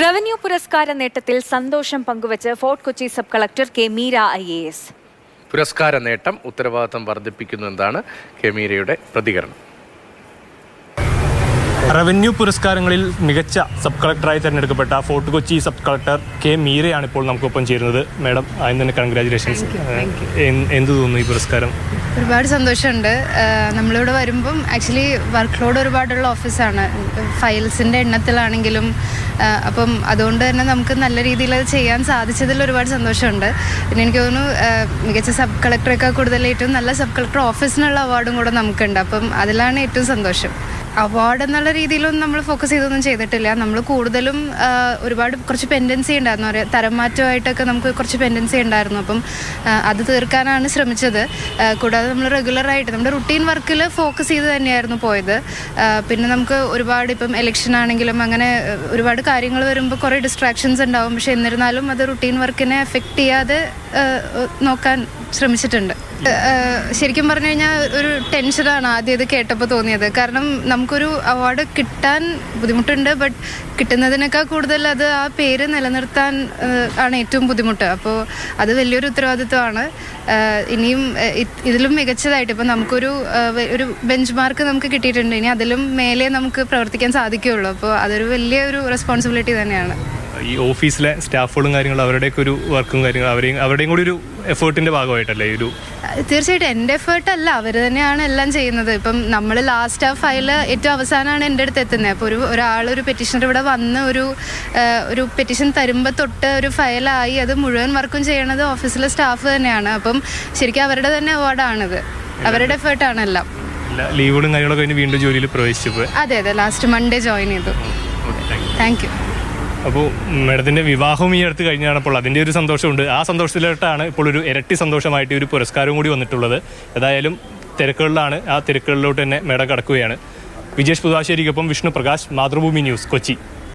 Revenue പുരസ്കാര നേട്ടത്തിൽ സന്തോഷം പങ്കുവച്ച് fort Kochi sub collector K Meera I A S. പുരസ്കാര നേട്ടം ഉത്തരവാദിത്തം വർദ്ധിപ്പിക്കുന്നു എന്നാണ് കെ മീരയുടെ പ്രതികരണം. റവന്യൂ പുരസ്കാരങ്ങളിൽ മികച്ച സബ് കളക്ടറായി തിരഞ്ഞെടുക്കപ്പെട്ട fort Kochi sub collector K മീരയാണ് ഇപ്പോൾ നമുക്കൊപ്പം ചേരുന്നത്. മാഡം ആദ്യം തന്നെ കൺഗ്രാചുലേഷൻസ് എന്ത് തോന്നുന്നു ഈ പുരസ്കാരം? ഒരുപാട് സന്തോഷമുണ്ട്. നമ്മളിവിടെ വരുമ്പം ആക്ച്വലി വർക്ക് ലോഡ് ഒരുപാടുള്ള ഓഫീസാണ് ഫയൽസിന്റെ എണ്ണത്തിലാണെങ്കിലും അപ്പം അതുകൊണ്ട് തന്നെ നമുക്ക് നല്ല രീതിയിൽ അത് ചെയ്യാൻ സാധിച്ചതിൽ ഒരുപാട് സന്തോഷമുണ്ട്. പിന്നെ എനിക്ക് തോന്നുന്നു മികച്ച സബ് കളക്ടറേക്കാൾ കൂടുതൽ ഏറ്റവും നല്ല സബ് കളക്ടർ ഓഫീസിനുള്ള അവാർഡും കൂടെ നമുക്കുണ്ട്. അപ്പം അതിലാണ് ഏറ്റവും സന്തോഷം. അവാർഡ് എന്നുള്ള രീതിയിലൊന്നും നമ്മൾ ഫോക്കസ് ചെയ്തൊന്നും ചെയ്തിട്ടില്ല. നമ്മൾ കൂടുതലും ഒരുപാട് കുറച്ച് പെൻഡൻസി ഉണ്ടായിരുന്നു. ഒരു തരം മാറ്റമായിട്ടൊക്കെ നമുക്ക് കുറച്ച് പെൻഡൻസി ഉണ്ടായിരുന്നു. അപ്പം അത് തീർക്കാനാണ് ശ്രമിച്ചത്. കൂടാതെ നമ്മൾ റെഗുലറായിട്ട് നമ്മുടെ റുട്ടീൻ വർക്കിൽ ഫോക്കസ് ചെയ്ത് തന്നെയായിരുന്നു പോയത്. പിന്നെ നമുക്ക് ഒരുപാട് ഇപ്പം എലക്ഷൻ ആണെങ്കിലും അങ്ങനെ ഒരുപാട് കാര്യങ്ങൾ വരുമ്പോൾ കുറേ ഡിസ്ട്രാക്ഷൻസ് ഉണ്ടാവും. പക്ഷേ എന്നിരുന്നാലും അത് റുട്ടീൻ വർക്കിനെ എഫക്റ്റ് ചെയ്യാതെ നോക്കാൻ ശ്രമിച്ചിട്ടുണ്ട്. ശരിക്കും പറഞ്ഞു കഴിഞ്ഞാൽ ഒരു ടെൻഷനാണ് ആദ്യം ഇത് കേട്ടപ്പോൾ തോന്നിയത്. കാരണം നമുക്കൊരു അവാർഡ് കിട്ടാൻ ബുദ്ധിമുട്ടുണ്ട് ബട്ട് കിട്ടുന്നതിനേക്കാൾ കൂടുതൽ അത് ആ പേര് നിലനിർത്താൻ ആണ് ഏറ്റവും ബുദ്ധിമുട്ട്. അപ്പോൾ അത് വലിയൊരു ഉത്തരവാദിത്വമാണ്. ഇനിയും ഇതിലും മികച്ചതായിട്ട് ഇപ്പം നമുക്കൊരു ഒരു ബെഞ്ച് മാർക്ക് നമുക്ക് കിട്ടിയിട്ടുണ്ട്. ഇനി അതിലും മേലെ നമുക്ക് പ്രവർത്തിക്കാൻ സാധിക്കുകയുള്ളൂ. അപ്പോൾ അതൊരു വലിയൊരു റെസ്പോൺസിബിലിറ്റി തന്നെയാണ്. ഈ ഓഫീസിലെ സ്റ്റാഫുകളും കാര്യങ്ങളും അവരുടെയൊക്കെ ഒരു വർക്കും കാര്യങ്ങളും അവരെയും അവരുടെയും കൂടി ഒരു എഫേർട്ടിന്റെ ഭാഗമായിട്ടല്ലേ ഈ ഒരു തീർച്ചയായിട്ടും എന്റെ എഫേർട്ട് അല്ല അവർ തന്നെയാണ് എല്ലാം ചെയ്യുന്നത്. ഇപ്പം നമ്മൾ ലാസ്റ്റ് ആ ഫയൽ ഏറ്റവും അവസാനമാണ് എന്റെ അടുത്ത് എത്തുന്നത്. അപ്പോൾ ഒരു ഒരാൾ ഒരു പെറ്റീഷണർ ഇവിടെ വന്ന് ഒരു ഒരു പെറ്റീഷൻ തരുമ്പോൾ തൊട്ട് ഒരു ഫയലായി അത് മുഴുവൻ വർക്കും ചെയ്യണത് ഓഫീസിലെ സ്റ്റാഫ് തന്നെയാണ്. അപ്പം ശരിക്കും അവരുടെ തന്നെ അവാർഡാണിത് അവരുടെ എഫേർട്ടാണ് എല്ലാം. ലീവുകളും കാര്യങ്ങളൊക്കെ വീണ്ടും ജോലിയിൽ പ്രവേശിച്ചു അതെ അതെ ലാസ്റ്റ് മൺഡേ ജോയിൻ ചെയ്തു. താങ്ക് യു അപ്പോൾ മേഡത്തിന്റെ വിവാഹവും ഈ അടുത്ത് കഴിഞ്ഞാണപ്പോൾ അതിന്റെ ഒരു സന്തോഷമുണ്ട്. ആ സന്തോഷത്തിലോട്ടാണ് ഇപ്പോൾ ഒരു ഇരട്ടി സന്തോഷമായിട്ട് ഒരു പുരസ്കാരവും കൂടി വന്നിട്ടുള്ളത്. ഏതായാലും തിരക്കുകളിലാണ്. ആ തിരക്കുകളിലോട്ട് തന്നെ മേഡം കടക്കുകയാണ്. വിജേഷ് പുതാശ്ശേരിക്കൊപ്പം വിഷ്ണു പ്രകാശ് മാതൃഭൂമി ന്യൂസ് കൊച്ചി.